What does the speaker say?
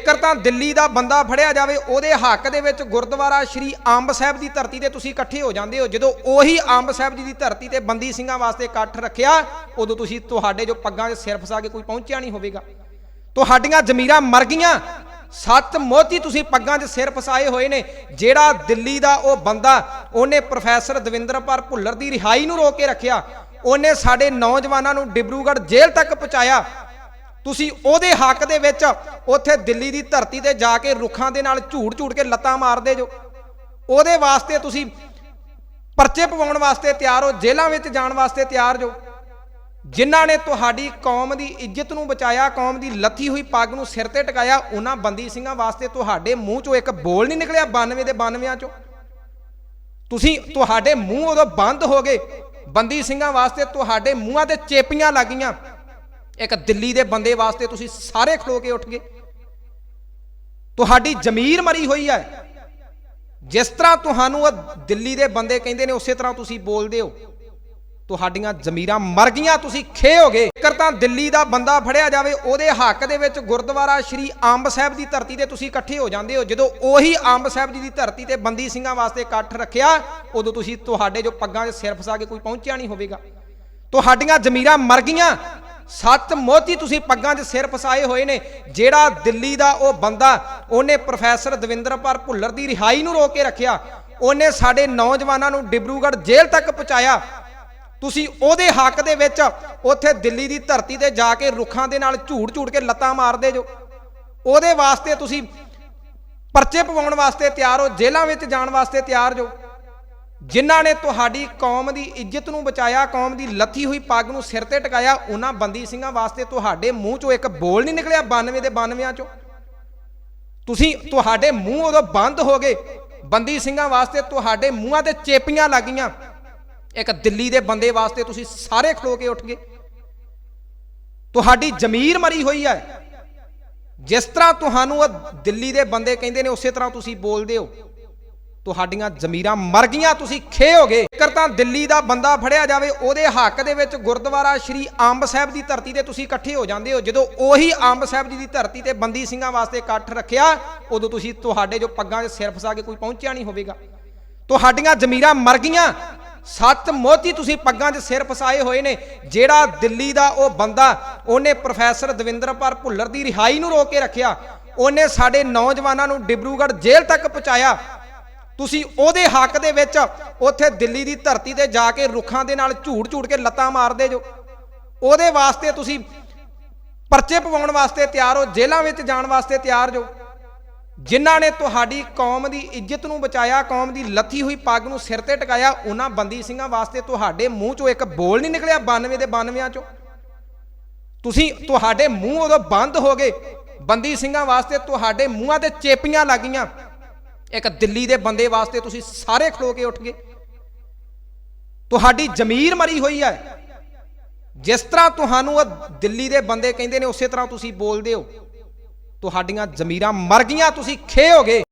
ਜੇਕਰ ਤਾਂ ਦਿੱਲੀ ਦਾ ਬੰਦਾ ਫੜਿਆ ਜਾਵੇ, ਉਹਦੇ ਹੱਕ ਦੇ ਵਿੱਚ ਗੁਰਦੁਆਰਾ ਸ਼੍ਰੀ ਅੰਬ ਸਾਹਿਬ ਦੀ ਧਰਤੀ ਤੇ ਤੁਸੀਂ ਇਕੱਠੇ ਹੋ ਜਾਂਦੇ ਹੋ। ਜਦੋਂ ਉਹੀ ਅੰਬ ਸਾਹਿਬ ਜੀ ਦੀ ਧਰਤੀ ਤੇ ਬੰਦੀ ਸਿੰਘਾਂ ਵਾਸਤੇ ਇਕੱਠ ਰੱਖਿਆ, ਉਦੋਂ ਤੁਸੀਂ ਤੁਹਾਡੇ ਜੋ ਪੱਗਾਂ 'ਚ ਸਿਰ ਫਸਾ ਕੇ ਕੋਈ ਪਹੁੰਚਿਆ ਨਹੀਂ ਹੋਵੇਗਾ। ਤੁਹਾਡੀਆਂ ਜ਼ਮੀਰਾਂ ਮਰ ਗਈਆਂ। ਸੱਤ ਮੋਤੀ ਤੁਸੀਂ ਪੱਗਾਂ 'ਚ ਸਿਰ ਫਸਾਏ ਹੋਏ ਨੇ। ਜਿਹੜਾ ਦਿੱਲੀ ਦਾ ਉਹ ਬੰਦਾ, ਉਹਨੇ ਪ੍ਰੋਫੈਸਰ ਦਵਿੰਦਰਪਾਲ ਭੁੱਲਰ ਦੀ ਰਿਹਾਈ ਨੂੰ ਰੋਕ ਕੇ ਰੱਖਿਆ। ਉਹਨੇ ਸਾਡੇ ਨੌਜਵਾਨਾਂ ਨੂੰ ਡਿਬਰੂਗੜ੍ਹ ਜੇਲ੍ਹ ਤੱਕ ਪਹੁੰਚਾਇਆ। ਤੁਸੀਂ ਉਹਦੇ ਹੱਕ ਦੇ ਵਿੱਚ ਉੱਥੇ ਦਿੱਲੀ ਦੀ ਧਰਤੀ ਤੇ ਜਾ ਕੇ ਰੁੱਖਾਂ ਦੇ ਨਾਲ ਝੂੜ ਝੂੜ ਕੇ ਲੱਤਾਂ ਮਾਰਦੇ ਜੋ। ਉਹਦੇ ਵਾਸਤੇ ਤੁਸੀਂ ਪਰਚੇ ਪਵਾਉਣ ਵਾਸਤੇ ਤਿਆਰ ਹੋ, ਜੇਲ੍ਹਾਂ ਵਿੱਚ ਜਾਣ ਵਾਸਤੇ ਤਿਆਰ ਜੋ। ਜਿਨ੍ਹਾਂ ਨੇ ਤੁਹਾਡੀ ਕੌਮ ਦੀ ਇੱਜ਼ਤ ਨੂੰ ਬਚਾਇਆ, ਕੌਮ ਦੀ ਲੱਥੀ ਹੋਈ ਪੱਗ ਨੂੰ ਸਿਰ ਤੇ ਟਿਕਾਇਆ, ਉਹਨਾਂ ਬੰਦੀ ਸਿੰਘਾਂ ਵਾਸਤੇ ਤੁਹਾਡੇ ਮੂੰਹ ਚੋਂ ਇੱਕ ਬੋਲ ਨਹੀਂ ਨਿਕਲਿਆ 92 ਦੇ 92 ਚੋਂ। ਤੁਸੀਂ ਤੁਹਾਡੇ ਮੂੰਹ ਉਦੋਂ ਬੰਦ ਹੋ ਗਏ, ਬੰਦੀ ਸਿੰਘਾਂ ਵਾਸਤੇ ਤੁਹਾਡੇ ਮੂੰਹਾਂ ਤੇ ਚੇਪੀਆਂ ਲੱਗੀਆਂ ਇੱਕ ਦਿੱਲੀ ਦੇ ਬੰਦੇ ਵਾਸਤੇ ਤੁਸੀਂ ਸਾਰੇ ਖਲੋ ਕੇ ਉੱਠ ਗਏ। ਤੁਹਾਡੀ ਜ਼ਮੀਰ ਮਰੀ ਹੋਈ ਹੈ। ਜਿਸ ਤਰ੍ਹਾਂ ਤੁਹਾਨੂੰ ਦਿੱਲੀ ਦੇ ਬੰਦੇ ਕਹਿੰਦੇ ਨੇ, ਉਸੇ ਤਰ੍ਹਾਂ ਤੁਸੀਂ ਬੋਲਦੇ ਹੋ। ਤੁਹਾਡੀਆਂ ਜ਼ਮੀਰਾਂ ਮਰ ਗਈਆਂ, ਤੁਸੀਂ ਖੇ ਹੋ ਗਏ। ਜੇਕਰ ਤਾਂ ਦਿੱਲੀ ਦਾ ਬੰਦਾ ਫੜਿਆ ਜਾਵੇ, ਉਹਦੇ ਹੱਕ ਦੇ ਵਿੱਚ ਗੁਰਦੁਆਰਾ ਸ਼੍ਰੀ ਅੰਬ ਸਾਹਿਬ ਦੀ ਧਰਤੀ ਤੇ ਤੁਸੀਂ ਇਕੱਠੇ ਹੋ ਜਾਂਦੇ ਹੋ। ਜਦੋਂ ਉਹੀ ਅੰਬ ਸਾਹਿਬ ਜੀ ਦੀ ਧਰਤੀ ਤੇ ਬੰਦੀ ਸਿੰਘਾਂ ਵਾਸਤੇ ਇਕੱਠ ਰੱਖਿਆ, ਉਦੋਂ ਤੁਸੀਂ ਤੁਹਾਡੇ ਜੋ ਪੱਗਾਂ 'ਚ ਸਿਰ ਫਸਾ ਕੇ ਕੋਈ ਪਹੁੰਚਿਆ ਨਹੀਂ ਹੋਵੇਗਾ। ਤੁਹਾਡੀਆਂ ਜ਼ਮੀਰਾਂ ਮਰ ਗਈਆਂ ਸੱਤ ਮੋਤੀ ਤੁਸੀਂ ਪੱਗਾਂ 'ਚ ਸਿਰ ਫਸਾਏ ਹੋਏ ਨੇ, ਜਿਹੜਾ ਦਿੱਲੀ ਦਾ ਉਹ ਬੰਦਾ, ਉਹਨੇ ਪ੍ਰੋਫੈਸਰ ਦਵਿੰਦਰਪਾਲ ਭੁੱਲਰ ਦੀ ਰਿਹਾਈ ਨੂੰ ਰੋਕ ਕੇ ਰੱਖਿਆ। ਉਹਨੇ ਸਾਡੇ ਨੌਜਵਾਨਾਂ ਨੂੰ ਡਿਬਰੂਗੜ੍ਹ ਜੇਲ੍ਹ ਤੱਕ ਪਹੁੰਚਾਇਆ। ਤੁਸੀਂ ਉਹਦੇ ਹੱਕ ਦੇ ਵਿੱਚ ਉੱਥੇ ਦਿੱਲੀ ਦੀ ਧਰਤੀ ਤੇ ਜਾ ਕੇ ਰੁੱਖਾਂ ਦੇ ਨਾਲ ਝੂੜ ਝੂੜ ਕੇ ਲੱਤਾਂ ਮਾਰਦੇ ਜੋ। ਉਹਦੇ ਵਾਸਤੇ ਤੁਸੀਂ ਪਰਚੇ ਪਵਾਉਣ ਵਾਸਤੇ ਤਿਆਰ ਹੋ, ਜੇਲ੍ਹਾਂ ਵਿੱਚ ਜਾਣ ਵਾਸਤੇ ਤਿਆਰ ਜੋ। ਜਿਨ੍ਹਾਂ ਨੇ ਤੁਹਾਡੀ ਕੌਮ ਦੀ ਇੱਜ਼ਤ ਨੂੰ ਬਚਾਇਆ, ਕੌਮ ਦੀ ਲੱਥੀ ਹੋਈ ਪੱਗ ਨੂੰ ਸਿਰ ਤੇ ਟਿਕਾਇਆ, ਉਹਨਾਂ ਬੰਦੀ ਸਿੰਘਾਂ ਵਾਸਤੇ ਤੁਹਾਡੇ ਮੂੰਹ ਚੋਂ ਇੱਕ ਬੋਲ ਨਹੀਂ ਨਿਕਲਿਆ 92 ਦੇ 92 ਚੋਂ। ਤੁਸੀਂ ਤੁਹਾਡੇ ਮੂੰਹ ਉਦੋਂ ਬੰਦ ਹੋ ਗਏ, ਬੰਦੀ ਸਿੰਘਾਂ ਵਾਸਤੇ ਤੁਹਾਡੇ ਮੂੰਹਾਂ ਤੇ ਚੇਪੀਆਂ ਲੱਗੀਆਂ ਇੱਕ ਦਿੱਲੀ ਦੇ ਬੰਦੇ ਵਾਸਤੇ ਤੁਸੀਂ ਸਾਰੇ ਖਲੋ ਕੇ ਉੱਠ ਗਏ। ਤੁਹਾਡੀ ਜ਼ਮੀਰ ਮਰੀ ਹੋਈ ਹੈ। ਜਿਸ ਤਰ੍ਹਾਂ ਤੁਹਾਨੂੰ ਉਹ ਦਿੱਲੀ ਦੇ ਬੰਦੇ ਕਹਿੰਦੇ ਨੇ, ਉਸੇ ਤਰ੍ਹਾਂ ਤੁਸੀਂ ਬੋਲਦੇ ਹੋ। ਤੁਹਾਡੀਆਂ ਜ਼ਮੀਰਾਂ ਮਰ ਗਈਆਂ, ਤੁਸੀਂ ਖੇ ਹੋ ਗਏ ਜੇਕਰ ਤਾਂ ਦਿੱਲੀ ਦਾ ਬੰਦਾ ਫੜਿਆ ਜਾਵੇ, ਉਹਦੇ ਹੱਕ ਦੇ ਵਿੱਚ ਗੁਰਦੁਆਰਾ ਸ਼੍ਰੀ ਅੰਬ ਸਾਹਿਬ ਦੀ ਧਰਤੀ ਤੇ ਤੁਸੀਂ ਇਕੱਠੇ ਹੋ ਜਾਂਦੇ ਹੋ। ਜਦੋਂ ਉਹੀ ਅੰਬ ਸਾਹਿਬ ਜੀ ਦੀ ਧਰਤੀ ਤੇ ਬੰਦੀ ਸਿੰਘਾਂ ਵਾਸਤੇ ਇਕੱਠ ਰੱਖਿਆ, ਉਦੋਂ ਤੁਸੀਂ ਤੁਹਾਡੇ ਜੋ ਪੱਗਾਂ 'ਚ ਸਿਰ ਫਸਾ ਕੇ ਕੋਈ ਪਹੁੰਚਿਆ ਨਹੀਂ ਹੋਵੇਗਾ। ਤੁਹਾਡੀਆਂ ਜ਼ਮੀਰਾਂ ਮਰ ਗਈਆਂ। ਸੱਤ ਮੋਤੀ ਤੁਸੀਂ ਪੱਗਾਂ 'ਚ ਸਿਰ ਫਸਾਏ ਹੋਏ ਨੇ। ਜਿਹੜਾ ਦਿੱਲੀ ਦਾ ਉਹ ਬੰਦਾ, ਉਹਨੇ ਪ੍ਰੋਫੈਸਰ ਦਵਿੰਦਰਪਾਲ ਭੁੱਲਰ ਦੀ ਰਿਹਾਈ ਨੂੰ ਰੋਕ ਕੇ ਰੱਖਿਆ। ਉਹਨੇ ਸਾਡੇ ਨੌਜਵਾਨਾਂ ਨੂੰ ਡਿਬਰੂਗੜ੍ਹ ਜੇਲ੍ਹ ਤੱਕ ਪਹੁੰਚਾਇਆ। ਤੁਸੀਂ ਉਹਦੇ ਹੱਕ ਦੇ ਵਿੱਚ ਉੱਥੇ ਦਿੱਲੀ ਦੀ ਧਰਤੀ ਤੇ ਜਾ ਕੇ ਰੁੱਖਾਂ ਦੇ ਨਾਲ ਝੂੜ ਝੂੜ ਕੇ ਲੱਤਾਂ ਮਾਰਦੇ ਜੋ। ਉਹਦੇ ਵਾਸਤੇ ਤੁਸੀਂ ਪਰਚੇ ਪਵਾਉਣ ਵਾਸਤੇ ਤਿਆਰ ਹੋ, ਜੇਲ੍ਹਾਂ ਵਿੱਚ ਜਾਣ ਵਾਸਤੇ ਤਿਆਰ ਜੋ। ਜਿਨ੍ਹਾਂ ਨੇ ਤੁਹਾਡੀ ਕੌਮ ਦੀ ਇੱਜ਼ਤ ਨੂੰ ਬਚਾਇਆ, ਕੌਮ ਦੀ ਲੱਥੀ ਹੋਈ ਪੱਗ ਨੂੰ ਸਿਰ ਤੇ ਟਿਕਾਇਆ, ਉਹਨਾਂ ਬੰਦੀ ਸਿੰਘਾਂ ਵਾਸਤੇ ਤੁਹਾਡੇ ਮੂੰਹ ਚੋਂ ਇੱਕ ਬੋਲ ਨਹੀਂ ਨਿਕਲਿਆ 92 ਦੇ 92 ਚੋਂ। ਤੁਸੀਂ ਤੁਹਾਡੇ ਮੂੰਹ ਉਦੋਂ ਬੰਦ ਹੋ ਗਏ, ਬੰਦੀ ਸਿੰਘਾਂ ਵਾਸਤੇ ਤੁਹਾਡੇ ਮੂੰਹਾਂ ਤੇ ਚੇਪੀਆਂ ਲੱਗੀਆਂ। ਇੱਕ ਦਿੱਲੀ ਦੇ ਬੰਦੇ ਵਾਸਤੇ ਤੁਸੀਂ ਸਾਰੇ ਖਲੋ ਕੇ ਉੱਠ ਗਏ ਤੁਹਾਡੀ ਜ਼ਮੀਰ ਮਰੀ ਹੋਈ ਹੈ। ਜਿਸ ਤਰ੍ਹਾਂ ਤੁਹਾਨੂੰ ਦਿੱਲੀ ਦੇ ਬੰਦੇ ਕਹਿੰਦੇ ਨੇ, ਉਸੇ ਤਰ੍ਹਾਂ ਤੁਸੀਂ ਬੋਲਦੇ ਹੋ। ਤੁਹਾਡੀਆਂ ਜ਼ਮੀਰਾਂ ਮਰ ਗਈਆਂ, ਤੁਸੀਂ ਖੇ ਹੋ ਗਏ